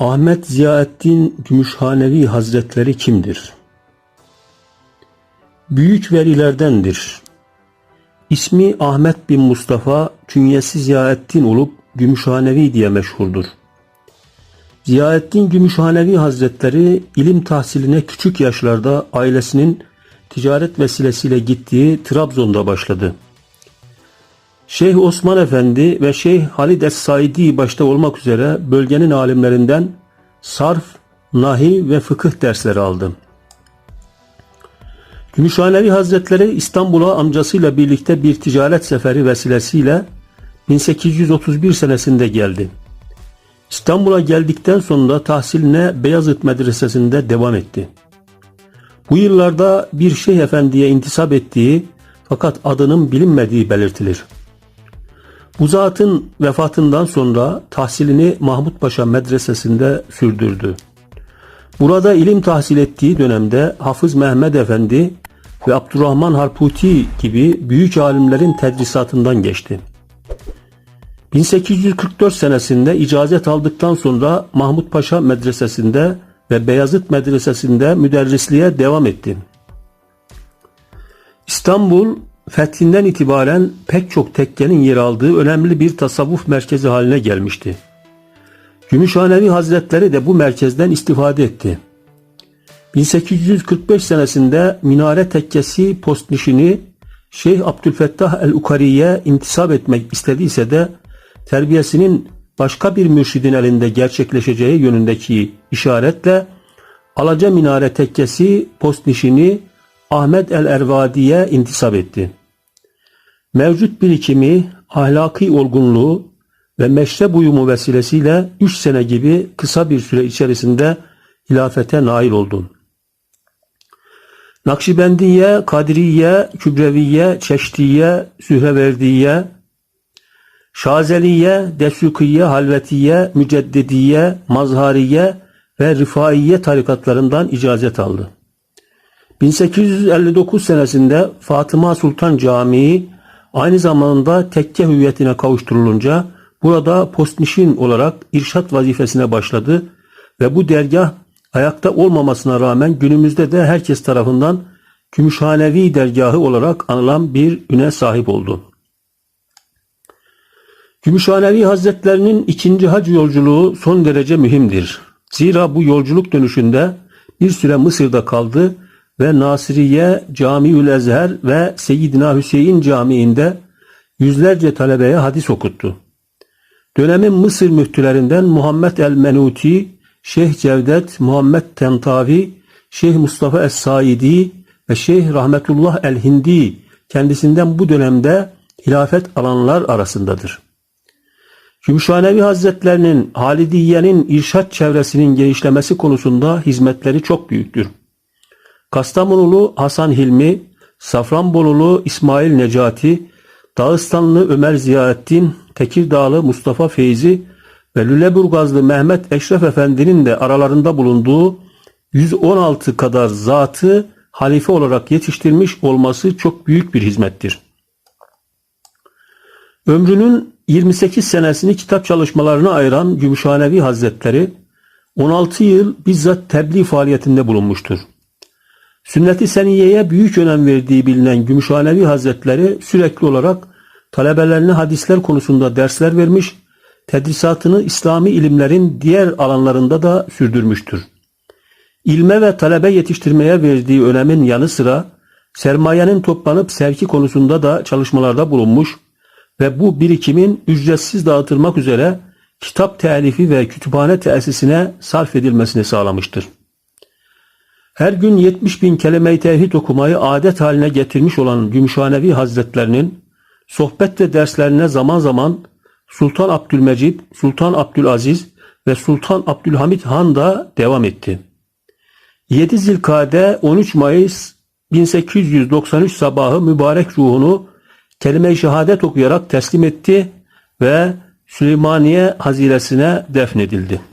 Ahmet Ziyaettin Gümüşhanevi Hazretleri kimdir? Büyük velilerdendir. İsmi Ahmet bin Mustafa, künyesi Ziyaettin olup Gümüşhanevi diye meşhurdur. Ziyaettin Gümüşhanevi Hazretleri ilim tahsiline küçük yaşlarda ailesinin ticaret vesilesiyle gittiği Trabzon'da başladı. Şeyh Osman Efendi ve Şeyh Halid Es-Saidi başta olmak üzere bölgenin alimlerinden sarf, nahiv ve fıkıh dersleri aldı. Gümüşhanevi Hazretleri İstanbul'a amcasıyla birlikte bir ticaret seferi vesilesiyle 1831 senesinde geldi. İstanbul'a geldikten sonra tahsiline Beyazıt Medresesi'nde devam etti. Bu yıllarda bir şeyh efendiye intisap ettiği fakat adının bilinmediği belirtilir. Bu zatın vefatından sonra tahsilini Mahmut Paşa Medresesi'nde sürdürdü. Burada ilim tahsil ettiği dönemde Hafız Mehmet Efendi ve Abdurrahman Harputi gibi büyük alimlerin tedrisatından geçti. 1844 senesinde icazet aldıktan sonra Mahmut Paşa Medresesi'nde ve Beyazıt Medresesi'nde müderrisliğe devam etti. İstanbul fethinden itibaren pek çok tekkenin yer aldığı önemli bir tasavvuf merkezi haline gelmişti. Gümüşhanevi Hazretleri de bu merkezden istifade etti. 1845 senesinde minare tekkesi postnişini Şeyh Abdülfettah el-Ukari'ye intisap etmek istediyse de terbiyesinin başka bir mürşidin elinde gerçekleşeceği yönündeki işaretle Alaca Minare tekkesi postnişini Ahmet el-Ervadi'ye intisap etti. Mevcut birikimi, ahlaki olgunluğu ve meşrep uyumu vesilesiyle 3 sene gibi kısa bir süre içerisinde hilafete nail oldu. Nakşibendiye, Kadiriye, Kübreviye, Çeştiye, Sühreverdiye, Şazeliye, Desukiye, Halvetiye, Müceddidiye, Mazhariye ve Rifaiye tarikatlarından icazet aldı. 1859 senesinde Fatıma Sultan Camii aynı zamanda tekke hüviyetine kavuşturulunca burada postnişin olarak irşat vazifesine başladı ve bu dergah ayakta olmamasına rağmen günümüzde de herkes tarafından Gümüşhanevi dergahı olarak anılan bir üne sahip oldu. Gümüşhanevi Hazretlerinin ikinci hac yolculuğu son derece mühimdir. Zira bu yolculuk dönüşünde bir süre Mısır'da kaldı ve Nasiriye Camiül Ezher ve Seyyidina Hüseyin Camii'nde yüzlerce talebeye hadis okuttu. Dönemin Mısır müftülerinden Muhammed el-Menuti, Şeyh Cevdet, Muhammed Tentavi, Şeyh Mustafa Es-Saidi ve Şeyh Rahmetullah el-Hindi kendisinden bu dönemde hilafet alanlar arasındadır. Gümüşhanevi Hazretlerinin Halidiye'nin irşat çevresinin genişlemesi konusunda hizmetleri çok büyüktür. Kastamonulu Hasan Hilmi, Safranbolulu İsmail Necati, Dağıstanlı Ömer Ziyaettin, Tekirdağlı Mustafa Feyzi ve Lüleburgazlı Mehmet Eşref Efendi'nin de aralarında bulunduğu 116 kadar zatı halife olarak yetiştirmiş olması çok büyük bir hizmettir. Ömrünün 28 senesini kitap çalışmalarına ayıran Gümüşhanevi Hazretleri 16 yıl bizzat tebliğ faaliyetinde bulunmuştur. Sünnet-i Seniyye'ye büyük önem verdiği bilinen Gümüşhanevi Hazretleri sürekli olarak talebelerine hadisler konusunda dersler vermiş, tedrisatını İslami ilimlerin diğer alanlarında da sürdürmüştür. İlme ve talebe yetiştirmeye verdiği önemin yanı sıra sermayenin toplanıp sevki konusunda da çalışmalarda bulunmuş ve bu birikimin ücretsiz dağıtılmak üzere kitap telifi ve kütüphane tesisine sarf edilmesini sağlamıştır. Her gün 70 bin kelime-i tevhid okumayı adet haline getirmiş olan Gümüşhanevi Hazretlerinin sohbet ve derslerine zaman zaman Sultan Abdülmecid, Sultan Abdülaziz ve Sultan Abdülhamit Han da devam etti. 7 Zilkade 13 Mayıs 1893 sabahı mübarek ruhunu kelime-i şehadet okuyarak teslim etti ve Süleymaniye haziresine defnedildi.